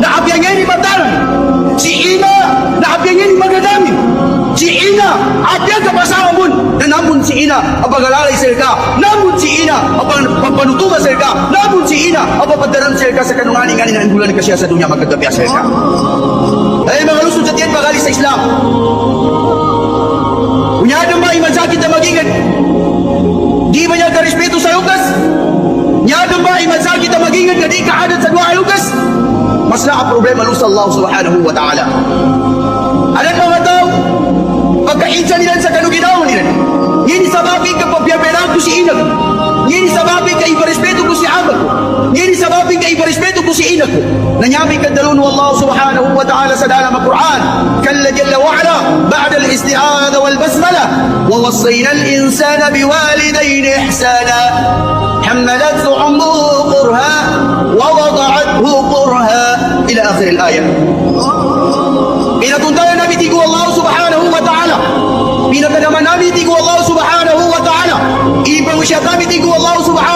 naabiyangay ni Bataran. Si Ina, naabiyangay ni Magadamin. Si Ina, abiyang kapasama mo, na namun si Ina, ang pag-alalay sa ka. Namun si Ina, ang pagpanutuba sa ka. Namun si Ina, ang papadaran sa ka sa kanunganing-aning na imbulan ka siya sa dunya magkagabi sa ka. Ay mga lusod sa tiyan pagali sa Islam. Kunyado ba imasakit na magiging Di ba niya ka-respeto sa lukas? Nyado ba ingat gak nikah ada satu عادة وعيوكس masalah problem lusa Allah Subhanahu wa taala Ada kau tahu maka insan ini dan sekarang kita tahu ni ini sebab دينكم. نيامي كدلون والله سبحانه وتعالى سدالم قرآن كلا جل وعلا بعد الاستعاذة والبسملة. ووصينا الإنسان بوالدين إحسانا. حملته أمه قرها ووضعته قرها إلى آخر الآية. Pinatuntaya namin tigo Allah subhanahu wa ta'ala. Pinatagaman namin tigo Allah subhanahu wa ta'ala. Ipangusyat namin tigo Allah subhanahu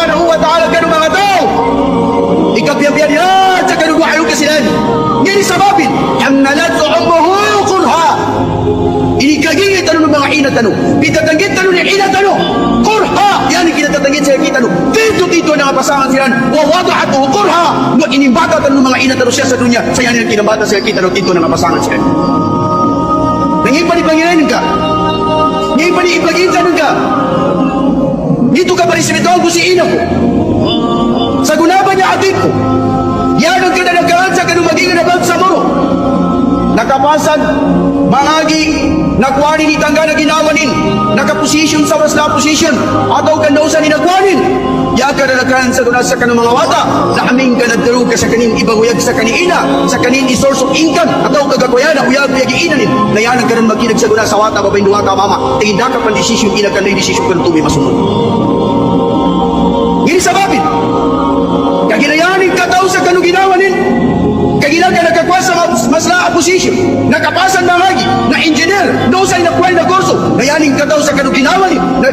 ano tanong. Pitatanggit ano ng ina tanong. Kurha! Yan ang kinatatanggit sa kita tanong. Dito dito na kapasangan silan. Wawado at kurha. No inimbata tanong ng mga ina tanong siya sa dunya. Sa yan ang kinabata sa kita tanong. Dito na kapasangan silan. Nangin pa ni Panginoon ka. Ngayon pa ni ipaginsan ka. Dito ka pa rin sinitawag ko si ina ko. Sa gunaban niya atin ko. Yan ang kinanagalan sa kanumaging na sa muro. Nakapasan, mangagi, nakwani ni tangga na ginawanin, nakaposisyon sa wasla posisyon, ataw kanausan ni nagwanin. Ya ka na nagkaan sa dunas sa kanong mga wata, na aming ka ka sa kaning ibang uyag sa kaniina, sa kanin source of income, ataw kagakuya na uyag uyag iinanin, na yan ang kanan magkinag sa dunas sa wata, babayin duwa ka mama, tingin ka pan desisyon, ina ka na yung desisyon ka na tumi masunod.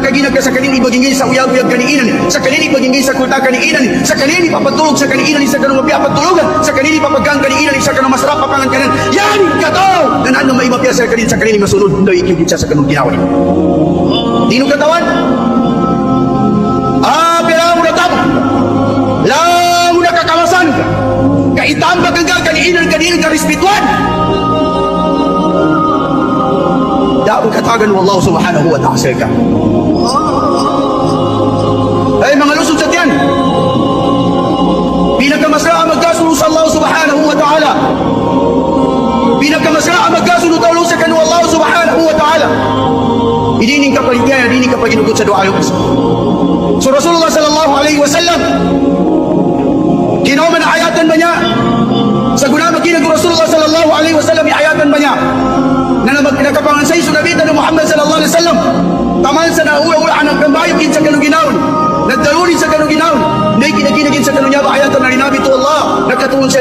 Nagkaginag ka sa kanini bagingay sa uyag-uyag kaniinan, sa kanini bagingay sa kulta kaniinan, sa kanini papatulog sa kaniinan, sa kanong mapiyapat tulugan, sa kanini papagkang kaniinan, sa kanong masarap papangan kanan, yaning ka daw, na naan may mapiyas sa kanini, sa kanini masunod, na ikigit sa kanong ginawa Dapat katagan mo Allah subhanahu wa ta'ala ka. Ay mga lusod sa tiyan. Pinakamasra ang magkasunod sa Allah subhanahu wa ta'ala. Pinakamasra ang magkasunod sa kanu Allah subhanahu wa ta'ala. Inining ka paligaya, inining ka paginugot sa doa yung So Rasulullah sallallahu alaihi wasallam Kinauman na ayatan ba niya? Sa guna maginag Rasulullah sallallahu alaihi wasallam ayatan ba niya? Sallallahu alaihi wasallam taman sa naula-ula anak ng bayo kinsa kanong ginawon. Nagdalunin sa kanong ginawon. Nay kinaginagin sa kanong niya ayatan na Nabi to Allah nakatuon sa